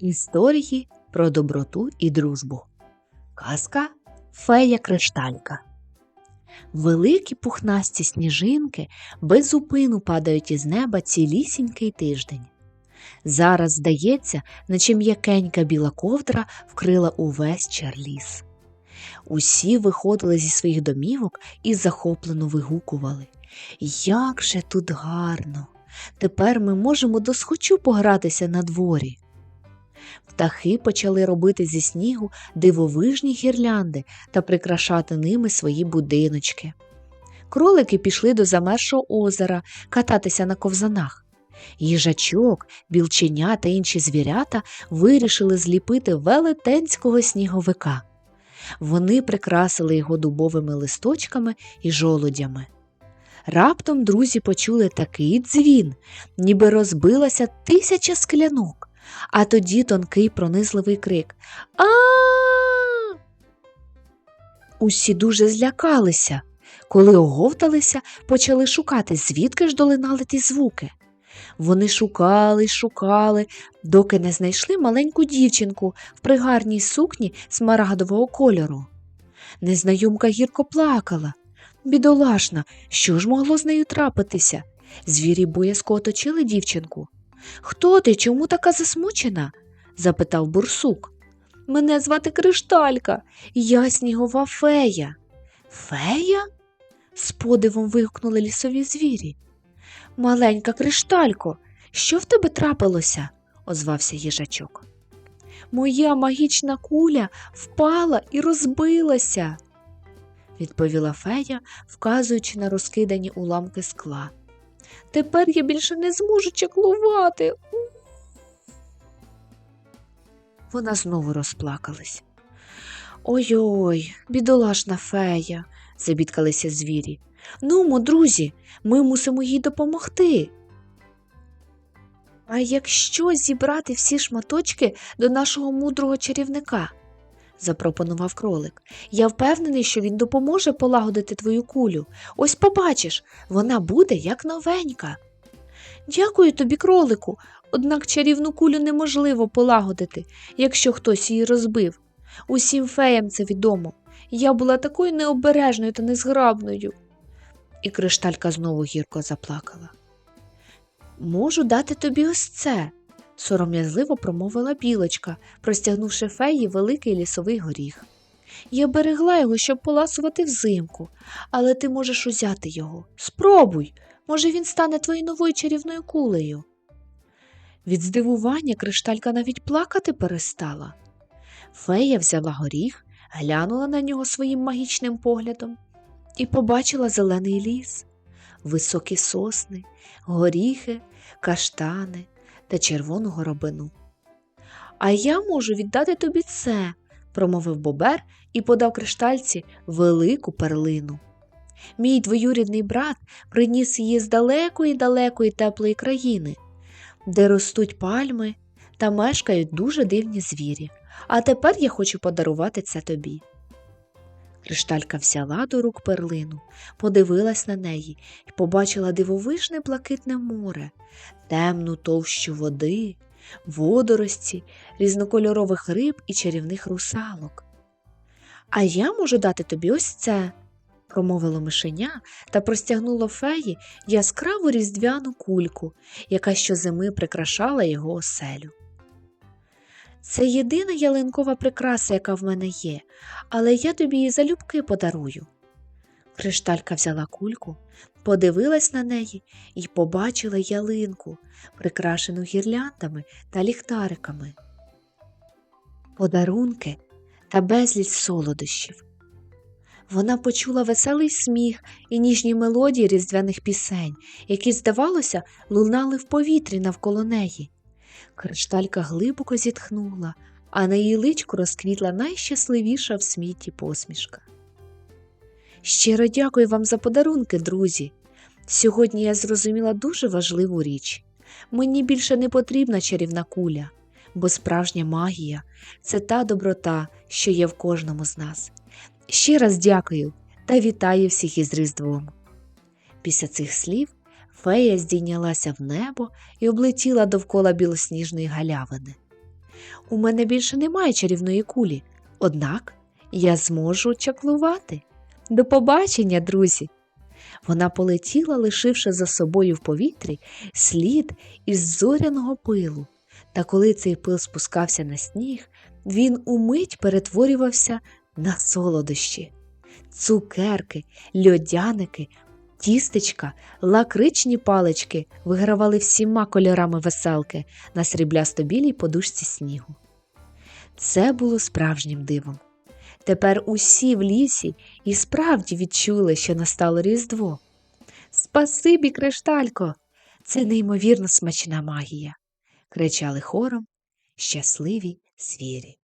Історії про доброту і дружбу. Казка Фея Кришталька. Великі пухнасті сніжинки без зупину падають із неба цілісінький тиждень. Зараз, здається, наче м'якенька біла ковдра вкрила увесь чарліс. Усі виходили зі своїх домівок і захоплено вигукували Як же тут гарно! Тепер ми можемо досхочу погратися на дворі. Птахи почали робити зі снігу дивовижні гірлянди та прикрашати ними свої будиночки. Кролики пішли до замершого озера кататися на ковзанах. Їжачок, білченя та інші звірята вирішили зліпити велетенського сніговика. Вони прикрасили його дубовими листочками і жолудями. Раптом друзі почули такий дзвін, ніби розбилася тисяча склянок, а тоді тонкий пронизливий крик а Усі дуже злякалися. Коли оговталися, почали шукати, звідки ж долинали ті звуки. Вони шукали шукали, доки не знайшли маленьку дівчинку в пригарній сукні смарагдового кольору. Незнайомка гірко плакала. Бідолашна, що ж могло з нею трапитися? Звірі боязко оточили дівчинку. Хто ти? Чому така засмучена? запитав бурсук. Мене звати Кришталька, я снігова фея. Фея? з подивом вигукнули лісові звірі. Маленька кришталько, що в тебе трапилося? озвався їжачок. Моя магічна куля впала і розбилася, відповіла фея, вказуючи на розкидані уламки скла. Тепер я більше не зможу чаклувати. Вона знову розплакалась. Ой-ой, бідолашна фея, забідкалися звірі. Нумо, друзі, ми мусимо їй допомогти. А якщо зібрати всі шматочки до нашого мудрого чарівника? Запропонував кролик. Я впевнений, що він допоможе полагодити твою кулю. Ось побачиш, вона буде як новенька. Дякую тобі, кролику, однак чарівну кулю неможливо полагодити, якщо хтось її розбив. Усім феям це відомо. Я була такою необережною та незграбною. І кришталька знову гірко заплакала. Можу дати тобі ось це, сором'язливо промовила білочка, простягнувши феї великий лісовий горіх. Я берегла його, щоб поласувати взимку, але ти можеш узяти його. Спробуй, може, він стане твоєю новою чарівною кулею. Від здивування кришталька навіть плакати перестала. Фея взяла горіх, глянула на нього своїм магічним поглядом і побачила зелений ліс, високі сосни, горіхи, каштани та червону горобину. А я можу віддати тобі це, промовив бобер і подав криштальці велику перлину. Мій двоюрідний брат приніс її з далекої далекої теплої країни, де ростуть пальми та мешкають дуже дивні звірі. А тепер я хочу подарувати це тобі. Кришталька взяла до рук перлину, подивилась на неї і побачила дивовижне блакитне море, темну товщу води, водорості, різнокольорових риб і чарівних русалок. А я можу дати тобі ось це, промовило мишеня та простягнуло феї яскраву різдвяну кульку, яка щозими прикрашала його оселю. Це єдина ялинкова прикраса, яка в мене є, але я тобі її залюбки подарую. Кришталька взяла кульку, подивилась на неї і побачила ялинку, прикрашену гірляндами та ліхтариками, подарунки та безліч солодощів. Вона почула веселий сміх і ніжні мелодії різдвяних пісень, які, здавалося, лунали в повітрі навколо неї. Кришталька глибоко зітхнула, а на її личку розквітла найщасливіша в світі посмішка. Щиро дякую вам за подарунки, друзі. Сьогодні я зрозуміла дуже важливу річ. Мені більше не потрібна чарівна куля, бо справжня магія це та доброта, що є в кожному з нас. Ще раз дякую та вітаю всіх із Різдвом. Після цих слів Фея здійнялася в небо і облетіла довкола білосніжної галявини. У мене більше немає чарівної кулі, однак я зможу чаклувати. До побачення, друзі! Вона полетіла, лишивши за собою в повітрі слід із зоряного пилу. Та коли цей пил спускався на сніг, він умить перетворювався на солодощі. Цукерки, льодяники, тістечка, лакричні палички вигравали всіма кольорами веселки на сріблясто-білій подушці снігу. Це було справжнім дивом. Тепер усі в лісі і справді відчули, що настало Різдво. Спасибі, кришталько! Це неймовірно смачна магія, кричали хором щасливі звірі.